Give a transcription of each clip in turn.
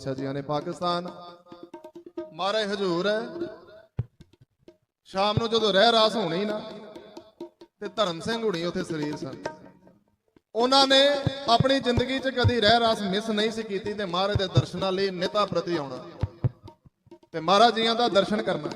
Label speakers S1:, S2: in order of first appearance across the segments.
S1: ਅੱਛਾ ਜੀਆਂ ਨੇ ਪਾਕਿਸਤਾਨ। ਮਾਰੇ ਹਜੂਰ ਹੈ। ਸ਼ਾਮ ਨੂੰ ਜਦੋਂ ਰਹਿ ਰਾਸ ਹੋਣੀ ਨਾ, ਤੇ ਧਰਮ ਸਿੰਘ ਹੁਣੀ ਉੱਥੇ ਸਰੀਰ ਸਨ। ਉਹਨਾਂ ਨੇ ਆਪਣੀ ਜ਼ਿੰਦਗੀ 'ਚ ਕਦੀ ਰਹਿ ਰਾਸ ਮਿਸ ਨਹੀਂ ਸੀ ਕੀਤੀ ਤੇ ਮਹਾਰਾਜ ਦੇ ਦਰਸ਼ਨਾਂ ਲਈ ਨਿਤਾ ਪ੍ਰਤੀ ਆਉਣਾ। ਤੇ ਮਹਾਰਾਜ ਜੀਆਂ ਦਾ ਦਰਸ਼ਨ ਕਰਨਾ।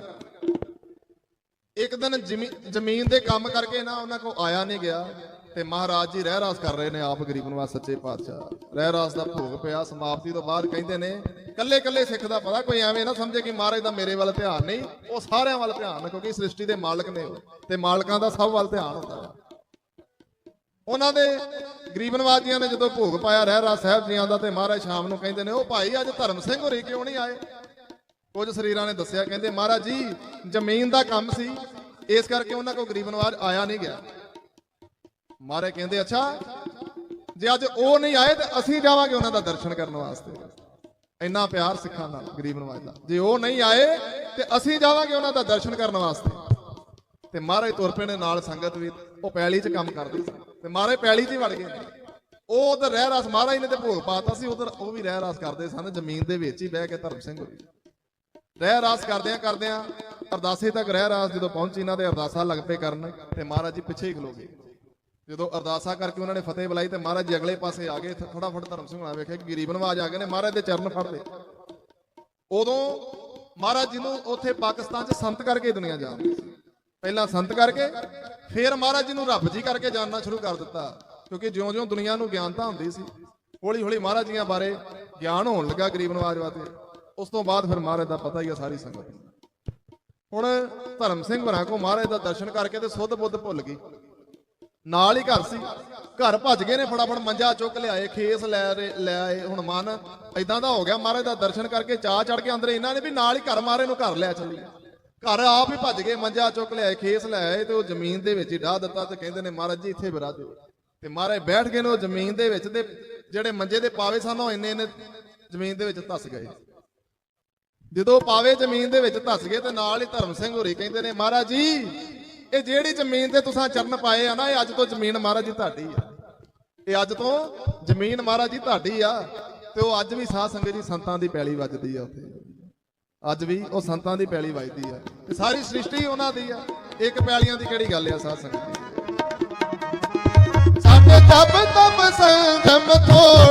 S1: ਇੱਕ ਦਿਨ ਜ਼ਮੀ- ਜ਼ਮੀਨ ਦੇ ਕੰਮ ਕਰਕੇ ਨਾ ਉਹਨਾਂ ਕੋ ਆਇਆ ਨਹੀਂ ਗਿਆ। ਤੇ ਮਹਾਰਾਜ ਜੀ ਰਹਿ ਰਾਸ ਕਰ ਰਹੇ ਨੇ ਆਪ ਗਰੀਬ ਨਿਵਾਜ ਸੱਚੇ ਪਾਤਸ਼ਾਹ। ਰਹਿ ਰਾਸ ਦਾ ਭੋਗ ਪਿਆ, ਸਮਾਪਤੀ ਤੋਂ ਬਾਅਦ ਕਹਿੰਦੇ ਨੇ ਕੱਲੇ ਕੱਲੇ ਸਿੱਖ ਦਾ ਪਤਾ ਕੋਈ ਐਵੇਂ ਨਾ ਸਮਝੇ ਕਿ ਮਹਾਰਾਜ ਦਾ ਮੇਰੇ ਵੱਲ ਧਿਆਨ ਨਹੀਂ, ਉਹ ਸਾਰਿਆਂ ਵੱਲ ਧਿਆਨ ਕਿਉਂਕਿ ਸ੍ਰਿਸ਼ਟੀ ਦੇ ਮਾਲਕ ਨੇ ਉਹ, ਤੇ ਮਾਲਕਾਂ ਦਾ ਸਭ ਵੱਲ ਧਿਆਨ ਹੁੰਦਾ ਹੈ ਉਹਨਾਂ ਦੇ ਗਰੀਬ ਨਵਾਜੀਆਂ ਨੇ ਜਦੋਂ ਭੋਗ ਪਾਇਆ ਰਹਿ ਰਾਸ ਸਾਹਿਬ ਜੀਆਂ ਦਾ ਤੇ ਮਹਾਰਾਜ ਸ਼ਾਮ ਨੂੰ ਕਹਿੰਦੇ ਨੇ, ਉਹ ਭਾਈ ਅੱਜ ਧਰਮ ਸਿੰਘ ਹੋਰੀ ਕਿਉਂ ਨਹੀਂ ਆਏ? ਕੁਝ ਸਰੀਰਾਂ ਨੇ ਦੱਸਿਆ, ਕਹਿੰਦੇ ਮਹਾਰਾਜ ਜੀ, ਜ਼ਮੀਨ ਦਾ ਕੰਮ ਸੀ, ਇਸ ਕਰਕੇ ਉਹਨਾਂ ਕੋਲ ਗਰੀਬ ਨਵਾਜ ਆਇਆ ਨਹੀਂ ਗਿਆ। ਮਹਾਰਾਜ ਕਹਿੰਦੇ, ਅੱਛਾ, ਜੇ ਅੱਜ ਉਹ ਨਹੀਂ ਆਏ ਤੇ ਅਸੀਂ ਜਾਵਾਂਗੇ ਉਹਨਾਂ ਦਾ ਦਰਸ਼ਨ ਕਰਨ ਵਾਸਤੇ। ਇੰਨਾ ਪਿਆਰ ਸਿੱਖਾਂ ਨਾਲ ਗਰੀਬ ਨਵਾਜ ਦਾ। ਜੇ ਉਹ ਨਹੀਂ ਆਏ ਤੇ ਅਸੀਂ ਜਾਵਾਂਗੇ ਉਹਨਾਂ ਦਾ ਦਰਸ਼ਨ ਕਰਨ ਵਾਸਤੇ। ਤੇ ਮਹਾਰਾਜ ਤੁਰ ਪਏ ਨੇ ਨਾਲ ਸੰਗਤ ਵੀ, ਉਹ ਪੈਲੀ 'ਚ ਕੰਮ ਕਰਦੇ ਸੀ। ਤੇ ਮਹਾਰਾਜ ਪੈਲੀ 'ਚ ਹੀ ਵੜ ਗਏ ਉਹ ਉਧਰ ਰਹਿ ਰਾਸ, ਮਹਾਰਾਜ ਨੇ ਤੇ ਭੋਗ ਪਾਤਾ ਸੀ, ਉਧਰ ਉਹ ਵੀ ਰਹਿ ਰਾਸ ਕਰਦੇ ਸਨ, ਜ਼ਮੀਨ ਦੇ ਵਿੱਚ ਹੀ ਬਹਿ ਕੇ ਧਰਮ ਸਿੰਘ ਹੋਈ ਰਹਿ ਰਾਸ ਕਰਦਿਆਂ ਕਰਦਿਆਂ ਅਰਦਾਸੇ ਤੱਕ ਰਹਿ ਰਾਸ ਜਦੋਂ ਪਹੁੰਚੀ, ਇਹਨਾਂ ਦੇ ਅਰਦਾਸਾਂ ਲੱਗ ਪਏ ਕਰਨ, ਤੇ ਮਹਾਰਾਜ ਜੀ ਪਿੱਛੇ ਹੀ ਖਲੋ ਗਏ। ਜਦੋਂ ਅਰਦਾਸਾਂ ਕਰਕੇ ਉਹਨਾਂ ਨੇ ਫਤਿਹ ਬੁਲਾਈ ਤੇ ਮਹਾਰਾਜ ਜੀ ਅਗਲੇ ਪਾਸੇ ਆ ਗਏ ਫਟਾਫਟ ਧਰਮ ਸਿੰਘ ਹੋਣਾ ਵੇਖਿਆ ਕਿ ਗਰੀਬ ਨਵਾਜ ਆ ਗਏ ਨੇ, ਮਹਾਰਾਜ ਦੇ ਚਰਨ ਫੜਦੇ। ਉਦੋਂ ਮਹਾਰਾਜ ਜੀ ਨੂੰ ਉੱਥੇ ਪਾਕਿਸਤਾਨ 'ਚ ਸੰਤ ਕਰਕੇ ਦੁਨੀਆ ਜਾਣਦੀ ਸੀ। ਪਹਿਲਾਂ ਸੰਤ ਕਰਕੇ, ਫਿਰ ਮਹਾਰਾਜ ਜੀ ਨੂੰ ਰੱਬ ਜੀ ਕਰਕੇ ਜਾਣਨਾ ਸ਼ੁਰੂ ਕਰ ਦਿੱਤਾ, ਕਿਉਂਕਿ ਜਿਉਂ-ਜਿਉਂ ਦੁਨੀਆ ਨੂੰ ਗਿਆਨਤਾ ਹੁੰਦੀ ਸੀ, ਹੌਲੀ-ਹੌਲੀ ਮਹਾਰਾਜ ਜੀਆਂ ਬਾਰੇ ਗਿਆਨ ਹੋਣ ਲੱਗਾ ਗਰੀਬ ਨਵਾਜ ਵਾਸਤੇ। ਉਸ ਤੋਂ ਬਾਅਦ ਫਿਰ ਮਹਾਰਾਜ ਦਾ ਪਤਾ ਹੀ ਆ ਸਾਰੀ ਸੰਗਤ ਹੁਣ ਧਰਮ ਸਿੰਘ ਬਣਾ ਕੋ ਮਹਾਰਾਜ ਦਾ ਦਰਸ਼ਨ ਕਰਕੇ ਤੇ ਸੁੱਧ ਬੁੱਧ ਭੁੱਲ ਗਈ। ਨਾਲ ਹੀ ਘਰ ਸੀ। ਘਰ ਭੱਜ ਗਏ ਨੇ ਫਟਾਫਟ, ਮੰਜਾ ਚੁੱਕ ਲਿਆਏ, ਖੇਸ ਲੈ ਰੇ- ਲੈ ਆਏ ਹੁਣ ਮਨ। ਇਦਾਂ ਦਾ ਹੋ ਗਿਆ, ਮਹਾਰਾਜ ਦਾ ਦਰਸ਼ਨ ਕਰਕੇ ਚਾਹ ਚੜ ਕੇ ਅੰਦਰ ਇਹਨਾਂ ਨੇ ਵੀ ਨਾਲ ਹੀ ਘਰ ਮਾਰੇ ਨੂੰ ਘਰ ਲਿਆ ਚੱਲੀ। ਘਰ ਆਪ ਹੀ ਭੱਜ ਗਏ, ਮੰਜਾ ਚੁੱਕ ਲਿਆਏ, ਖੇਸ ਲੈ ਆਏ ਤੇ ਉਹ ਜ਼ਮੀਨ ਦੇ ਵਿੱਚ ਹੀ ਢਾ ਦਿੱਤਾ ਤੇ ਕਹਿੰਦੇ ਨੇ, ਮਹਾਰਾਜ ਜੀ, ਇੱਥੇ ਵਿਰਾਜੋ ਤੇ ਮਹਾਰਾਜ ਬੈਠ ਗਏ ਨੇ ਉਹ ਜ਼ਮੀਨ ਦੇ ਵਿੱਚ ਤੇ ਜਿਹੜੇ ਮੰਜੇ ਦੇ ਪਾਵੇ ਸਨ, ਉਹ ਇੰਨੇ ਇੰਨੇ ਜ਼ਮੀਨ ਦੇ ਵਿੱਚ ਧਸ ਗਏ। ਜਦੋਂ ਪਾਵੇ ਜ਼ਮੀਨ ਦੇ ਵਿੱਚ ਧਸ ਗਏ ਤੇ ਨਾਲ ਹੀ ਧਰਮ ਸਿੰਘ ਹੋਰੀ ਕਹਿੰਦੇ ਨੇ, ਮਹਾਰਾਜ ਜੀ ਇਹ ਜਿਹੜੀ ਜ਼ਮੀਨ ਤੇ ਤੁਸੀਂ ਚਰਨ ਪਾਏ ਆ ਨਾ, ਇਹ ਅੱਜ ਤੋਂ ਜ਼ਮੀਨ ਮਹਾਰਾਜ ਜੀ ਤੁਹਾਡੀ ਆ। ਇਹ ਅੱਜ ਤੋਂ ਜ਼ਮੀਨ ਮਹਾਰਾਜ ਜੀ ਤੁਹਾਡੀ ਆ ਤੇ ਉਹ ਅੱਜ ਵੀ ਸਾਧ ਸੰਗਤ ਜੀ ਸੰਤਾਂ ਦੀ ਪੈਲੀ ਵੱਜਦੀ ਆ ਉੱਥੇ। ਅੱਜ ਵੀ ਉਹ ਸੰਤਾਂ ਦੀ ਪੈਲੀ ਵੱਜਦੀ ਆ। ਤੇ ਸਾਰੀ ਸ੍ਰਿਸ਼ਟੀ ਉਹਨਾਂ ਦੀ ਆ। ਇੱਕ ਪੈਲੀਆਂ ਦੀ ਕਿਹੜੀ ਗੱਲ ਆ ਸਾਧ ਸੰਗਤ ਜੀ ਸਾਡੇ ਤਪ ਤਪ ਸੰਗਮ ਥੋੜੇ